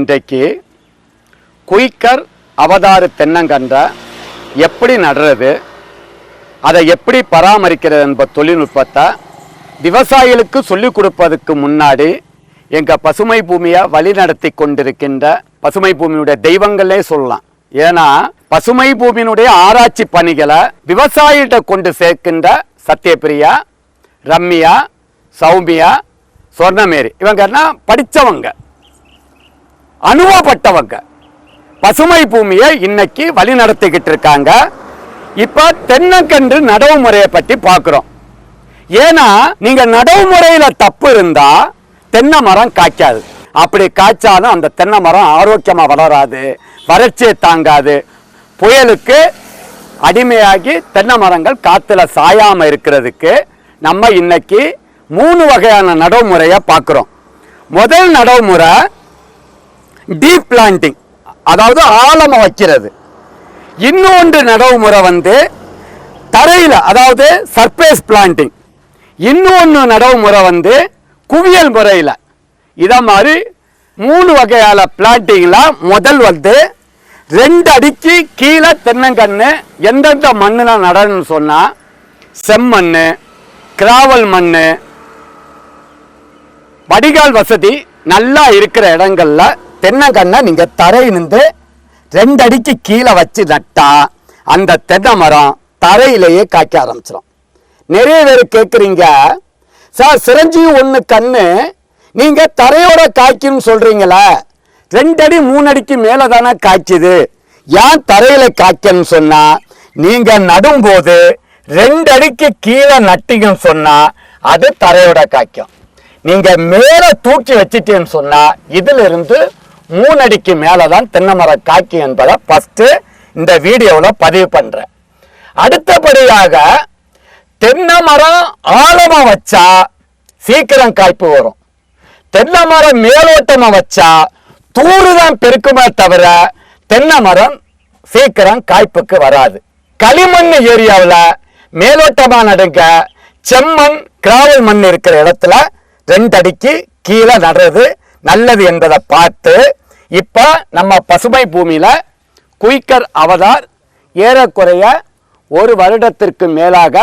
இன்றைக்கு குயிக்கர் அவதாறு தென்னங்கன்ற எப்படி நடுறது அதை எப்படி பராமரிக்கிறது என்ப தொழில்நுட்பத்தை விவசாயிகளுக்கு சொல்லிக் கொடுப்பதற்கு முன்னாடி எங்கள் பசுமை பூமியை வழிநடத்தி கொண்டிருக்கின்ற பசுமை பூமியுடைய தெய்வங்களே சொல்லலாம். ஏன்னா பசுமை பூமியினுடைய ஆராய்ச்சி பணிகளை விவசாயிகிட்ட கொண்டு சேர்க்கின்ற சத்யபிரியா ரம்யா சௌமியா சொர்ணமேரி இவங்க படித்தவங்க அனுபவப்பட்டவங்க. பசுமை பூமியை இன்னைக்கு வழி நடத்திக்கிட்டு இருக்காங்க. இப்ப தென்னங்கன்று நடவு முறையை பற்றி பார்க்கிறோம். ஏன்னா நீங்க நடவு முறையில தப்பு இருந்தா தென்னை மரம் காய்க்காது. அப்படி காய்ச்சாலும் அந்த தென்னை மரம் ஆரோக்கியமா வளராது வறட்சியை தாங்காது. புயலுக்கு அடிமையாகி தென்னை மரங்கள் காத்துல சாயாம இருக்கிறதுக்கு நம்ம இன்னைக்கு மூணு வகையான நடவு பார்க்குறோம் பார்க்கிறோம். முதல் நடவு முறை டீப் பிளான்டிங் அதாவது ஆழமாக வைக்கிறது. இன்னொன்று நடவு முறை வந்து தரையில் அதாவது சர்ஃபேஸ் பிளான்டிங் இன்னொன்று நடவு முறை வந்து குவியல் முறையில். இதை மாதிரி மூணு வகையான பிளான்டிங்கில் முதல் வந்து ரெண்டு அடிக்கு கீழே தென்னங்கன்று எந்தெந்த மண்ணில் நடணும்னு சொன்னால் செம்மண் கிராவல் மண் வடிகால் வசதி நல்லா இருக்கிற இடங்களில் தென்னங்கண்ணை நீங்க தரையிலிருந்து ரெண்டு அடிக்கு கீழே வச்சு நட்டா அந்த தென்னை மரம் தரையிலேயே காய்க்க ஆரம்பிச்சிடும் நிறைய பேர் கேட்குறீங்க சார் சிரஞ்சீவி ஒன்று கண்ணு நீங்க தரையோட காய்க்குன்னு சொல்றீங்களே ரெண்டு அடி மூணு அடிக்கு மேலே தானே காய்க்குது. ஏன் தரையில காய்க்கன்னு சொன்னா நீங்க நடும்போது ரெண்டு அடிக்கு கீழே நட்டிங்கன்னு சொன்னா அது தரையோட காய்க்கும். நீங்க மேல தூக்கி வச்சிட்டேன்னு சொன்னா இதுல இருந்து மூணு அடிக்கு மேலதான் தென்னை மரம் காய்க்கும் என்பதை ஃபஸ்ட்டு இந்த வீடியோவில் பதிவு பண்ணுறேன் அடுத்தபடியாக தென்னை மரம் ஆழமாக வச்சா சீக்கிரம் காய்ப்பு வரும். தென்னை மரம் மேலோட்டமா வச்சா தூறு தான் பெருக்குமே தவிர தென்னை மரம் சீக்கிரம் காய்ப்புக்கு வராது. களிமண் ஏரியாவில் மேலோட்டமாக நடுங்க செம்மண் கிராவல் மண் இருக்கிற இடத்துல ரெண்டு அடிக்கு கீழே நடுறது நல்லது என்பதை பார்த்து இப்ப நம்ம பசுமை பூமியில குயிக்கர் அவதார் ஏறக்குறைய ஒரு வருடத்திற்கு மேலாக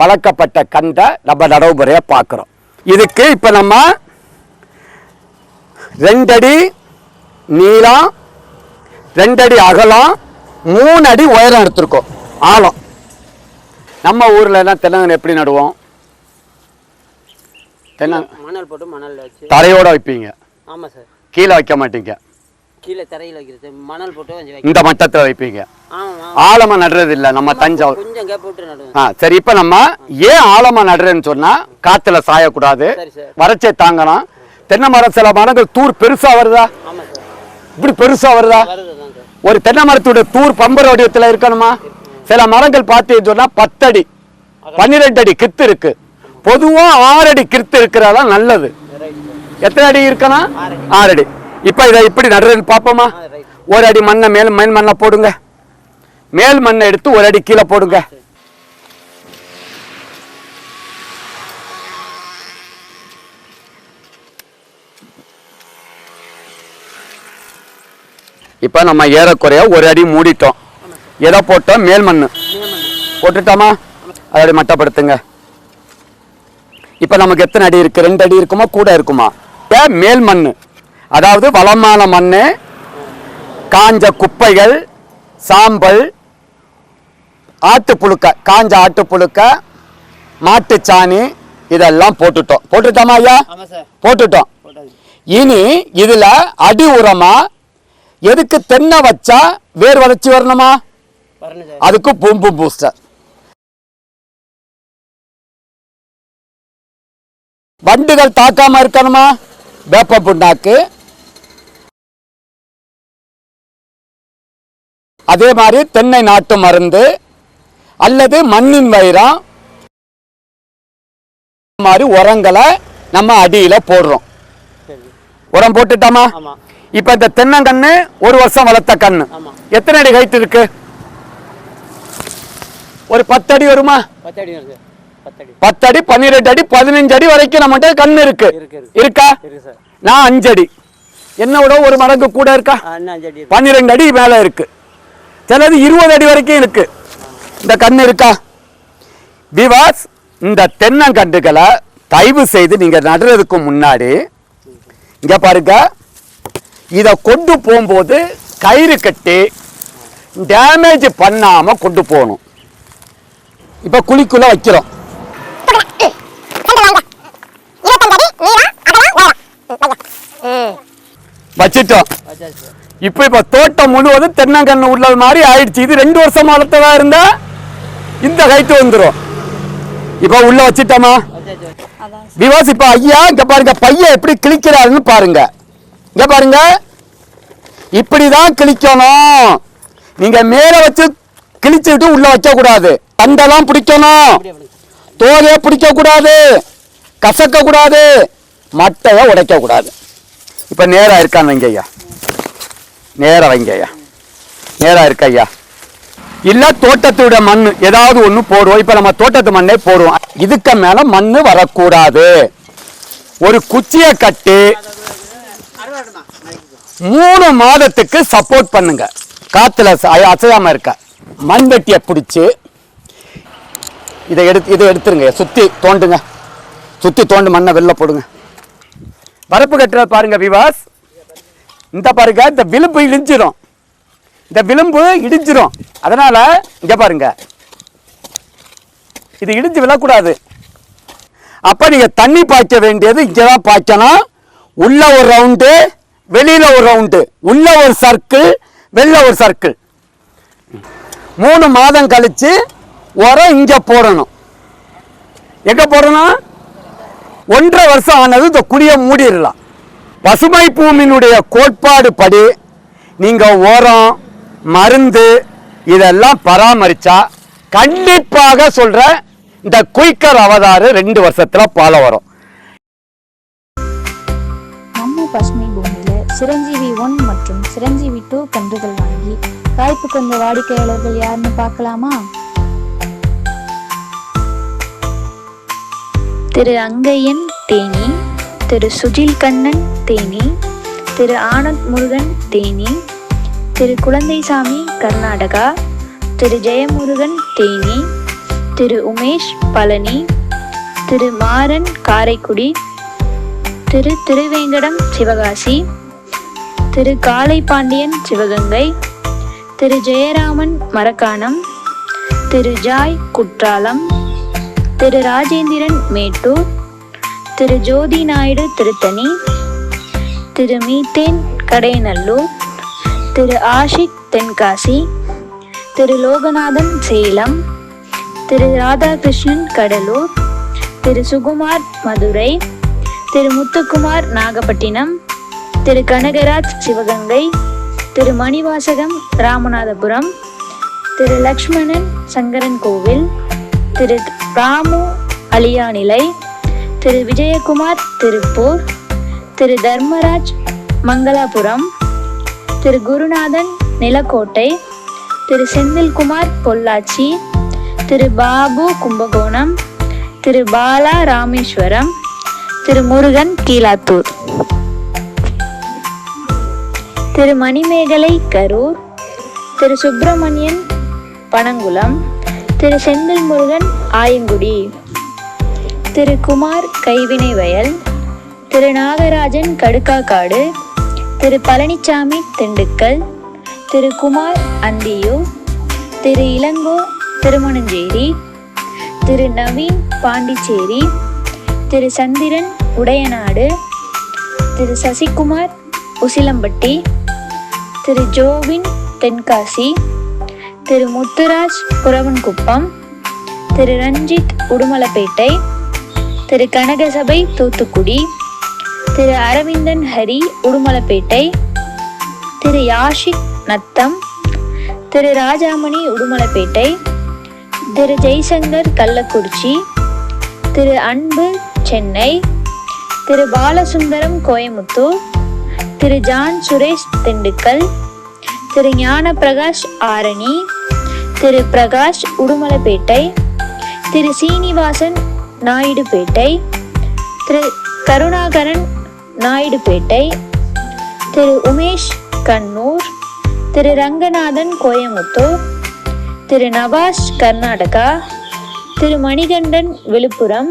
வளர்க்கப்பட்ட கண்டை நம்ம நடைமுறையை பார்க்குறோம். இதுக்கு இப்போ நம்ம ரெண்டடி நீளம் ரெண்டடி அகலம் மூணு அடி உயரம் எடுத்திருக்கோம் ஆழம். நம்ம ஊர்ல எல்லாம் தென்னங்கன்று எப்படி நடுவோம்? தென்ன மணல் போட்டு மணல் தரையோட வைப்பீங்க. ஆமாம் சார். கீழே வைக்க மாட்டீங்க. கீழே தரையில் வைக்கிறது. மணல் போட்டு கொஞ்சம் இந்த மட்டத்துல வைப்பீங்க. ஆழமா நடுறது இல்ல நம்ம தஞ்சாவூர். கொஞ்சம் கேப் விட்டு நடுவேன் ஆ சரி இப்ப நம்ம ஏன் ஆழமா நடுறேன்னு சொன்னா காத்துல சாயக்கூடாது. வறட்சியை தாங்கணும் தென்னை மரம் சில மரங்கள் தூர் பெருசா வருதா? இப்படி பெருசா வருதா? ஒரு தென்னை மரத்துடைய தூர் பம்பர் வடிவத்துல இருக்கணுமா? சில மரங்கள் பார்த்தீங்கன்னு சொன்னா பத்தடி பன்னிரெண்டு அடி கித்து இருக்கு. பொதுவா ஆறு அடி கித்து இருக்கிறதா நல்லது. எத்தனை அடி இருக்கணும்? ஆறு அடி. இப்ப இதை இப்படி நடுறதுன்னு பார்ப்போமா? ஒரு அடி மண்ணை மேல் மேல் மண்ணை போடுங்க. மேல் மண்ணை எடுத்து ஒரு அடி கீழே போடுங்க. இப்போ நம்ம ஏறக்குறைய ஒரு அடி மூடிட்டோம். எதை போட்டோம்? மேல் மண் போட்டுட்டோமா? அதோட மட்டப்படுத்துங்க. இப்போ நமக்கு எத்தனை அடி இருக்கு? ரெண்டு அடி இருக்குமா? கூட இருக்குமா? இப்ப மேல் மண் அதாவது வளமான மண் காஞ்ச குப்பைகள் சாம்பல் ஆட்டுப்புழுக்க காஞ்ச ஆட்டுப்புழுக்க மாட்டுச்சாணி இதெல்லாம் போட்டுட்டோம். போட்டுட்டோமா ஐயா? போட்டுட்டோம். இனி இதுல அடி உரமா எதுக்கு தென்னை வச்சா வேர் வளர்ச்சி வரணுமா? அதுக்கு பூம்பு பூஸ்டர். வண்டுகள் தாக்காம இருக்கணுமா? வேப்ப புண்ணாக்கு அதே மாதிரி தென்னை நாட்டு மருந்து அல்லது மண்ணின் வைரம் மாதிரி உரங்களை நம்ம அடியில போடுறோம். உரம் போட்டுட்டோமா? இப்ப இந்த தென்னங்கண்ணு ஒரு வருஷம் வளர்த்த கண்ணு. எத்தனை அடி ஹைட் இருக்கு? ஒரு பத்து அடி வருமா? பத்தடி வரும் சார் பத்தடி பத்து அடி பன்னிரெண்டு அடி பதினஞ்சு அடி வரைக்கும் நம்மகிட்ட கண்ணு இருக்கு. இருக்கு நான் அஞ்சு அடி என்னோட ஒரு மடங்கு கூட இருக்கு. பன்னிரெண்டு அடி மேலே இருக்கு. சிலது இருபது அடி வரைக்கும் இருக்கு. இந்த கண்ணு இருக்கா? விவாஸ் இந்த தென்னங்கன்றுகளை தயவு செய்து நீங்க நடுறதுக்கு முன்னாடி இங்க பாருங்க. இதை கொண்டு போகும்போது கயிறு கட்டி டேமேஜ் பண்ணாம கொண்டு போகணும். இப்ப குழிக்குள்ள வைக்கிறோம். வச்சிட்டோம். இப்போ இப்போ தோட்டம் முழுவதும் தென்னங்கன்று உள்ளது மாதிரி ஆயிடுச்சு. இது ரெண்டு வருஷம் வளர்த்ததா இருந்தா இந்த ஹைட்டு வந்துடும் இப்போ உள்ள வச்சிட்டோமா. விவாஸ் இப்போ ஐயா இங்க பாருங்க பையன் எப்படி கிழிக்கிறாருன்னு பாருங்க. இங்க பாருங்க. இப்படிதான் கிழிக்கணும். நீங்க மேல வச்சு கிழிச்சுட்டு உள்ள வைக்க கூடாது தண்டெல்லாம் பிடிக்கணும். தோலையை பிடிக்க கூடாது கசக்க கூடாது மட்டையை உடைக்க கூடாது இப்ப நேரா இருக்கான் வைங்க நேராக வைங்க ஐயா நேராக இருக்க ஐயா இல்லை தோட்டத்தோட மண் ஏதாவது ஒன்று போடுவோம். இப்போ நம்ம தோட்டத்து மண்ணே போடுவோம். இதுக்கு மேலே மண் வரக்கூடாது. ஒரு குச்சியை கட்டி மூணு மாதத்துக்கு சப்போர்ட் பண்ணுங்க. காத்துல அசையாமல் அசையாம இருக்க. மண்வெட்டியை பிடிச்சி இதை எடுத்து இதை எடுத்துருங்க சுத்தி தோண்டுங்க. சுத்தி தோண்டு மண்ணை வெளில போடுங்க. வரப்பு கட்டுறது பாருங்க விவாஸ் இந்த பாருங்க இந்த விளிம்பு இடிஞ்சிடும் இந்த விளிம்பு இடிஞ்சிடும் அதனால இங்க பாருங்க. இது இடிஞ்சு விழக்கூடாது. அப்ப நீங்க தண்ணி பாய்ச்ச வேண்டியது இங்கதான் பாய்ச்சணும் உள்ள ஒரு ரவுண்டு வெளியில ஒரு ரவுண்டு உள்ள ஒரு சர்க்கிள் வெளில ஒரு சர்க்கிள் மூணு மாதம் கழிச்சு உரம் இங்க போடணும். எங்க போடணும்? ஒன்றரை வருஷம் ஆனது இந்த குழியை மூடிடலாம். பசுமை பூமியினுடைய கோட்பாடு படி நீங்கள் உரம் மருந்து இதெல்லாம் பராமரித்தா கண்டிப்பாக சொல்கிற இந்த குயிக்கர் அவதாறு ரெண்டு வருஷத்தில் பால வரும். நம்ம பசுமை பூமியில சிரஞ்சீவி ஒன் மற்றும் சிரஞ்சீவி டூ கன்றுகள் வாங்கி காய்ப்பு கொண்ட வாடிக்கையாளர்கள் யாருன்னு பார்க்கலாமா? திரு அங்கையன் தேனி. திரு சுஜில் கண்ணன் தேனி திரு ஆனந்த் முருகன் தேனி திரு குழந்தைசாமி கர்நாடகா திரு ஜெயமுருகன் தேனி திரு உமேஷ் பழனி திரு மாறன் காரைக்குடி திரு திருவேங்கடம் சிவகாசி திரு காளை பாண்டியன் சிவகங்கை திரு ஜெயராமன் மரக்காணம் திரு ஜாய் குற்றாலம் திரு ராஜேந்திரன் மேட்டூர் திரு ஜோதி நாயுடு திருத்தணி திரு மீத்தேன் கடையநல்லூர் திரு ஆஷிக் தென்காசி திரு லோகநாதன் சேலம் திரு ராதாகிருஷ்ணன் கடலூர் திரு சுகுமார் மதுரை திரு முத்துக்குமார் நாகப்பட்டினம் திரு கனகராஜ் சிவகங்கை திரு மணிவாசகம் ராமநாதபுரம் திரு லக்ஷ்மணன் சங்கரன் கோவில் திரு ராமு அலியானிலை திரு விஜயகுமார் திருப்பூர் திரு தர்மராஜ் மங்களாபுரம் திரு குருநாதன் நிலக்கோட்டை திரு செந்தில்குமார் பொள்ளாச்சி திரு பாபு கும்பகோணம் திரு பாலா ராமேஸ்வரம் திரு முருகன் கீழாத்தூர். திரு மணிமேகலை கரூர் திரு சுப்பிரமணியன் பனங்குளம் திரு செந்தில் முருகன் ஆயங்குடி. திரு குமார் கைவினை வயல் திரு நாகராஜன் கடுக்காக்காடு திரு பழனிச்சாமி திண்டுக்கல் திரு குமார் அந்தியூர் திரு இளங்கோ திருமணஞ்சேரி திரு நவீன் பாண்டிச்சேரி திரு சந்திரன் உடையநாடு திரு சசிகுமார் உசிலம்பட்டி திரு ஜோவின் தென்காசி திரு முத்துராஜ் புறவன்குப்பம் திரு ரஞ்சித் உடுமலப்பேட்டை திரு கனகசபை தூத்துக்குடி திரு அரவிந்தன் ஹரி உடுமலைப்பேட்டை திரு யாஷிக் நத்தம் திரு ராஜாமணி உடுமலைப்பேட்டை திரு ஜெய்சங்கர் கள்ளக்குறிச்சி திரு அன்பு சென்னை திரு பாலசுந்தரம் கோயமுத்தூர் திரு ஜான் சுரேஷ் திண்டுக்கல் திரு ஞான பிரகாஷ் ஆரணி திரு பிரகாஷ் உடுமலைப்பேட்டை திரு சீனிவாசன் நாயுடுபேட்டை திரு கருணாகரன் நாயுடுபேட்டை திரு உமேஷ் கண்ணூர் திரு ரங்கநாதன் கோயமுத்தூர் திரு நபாஷ் கர்நாடகா திரு மணிகண்டன் விழுப்புரம்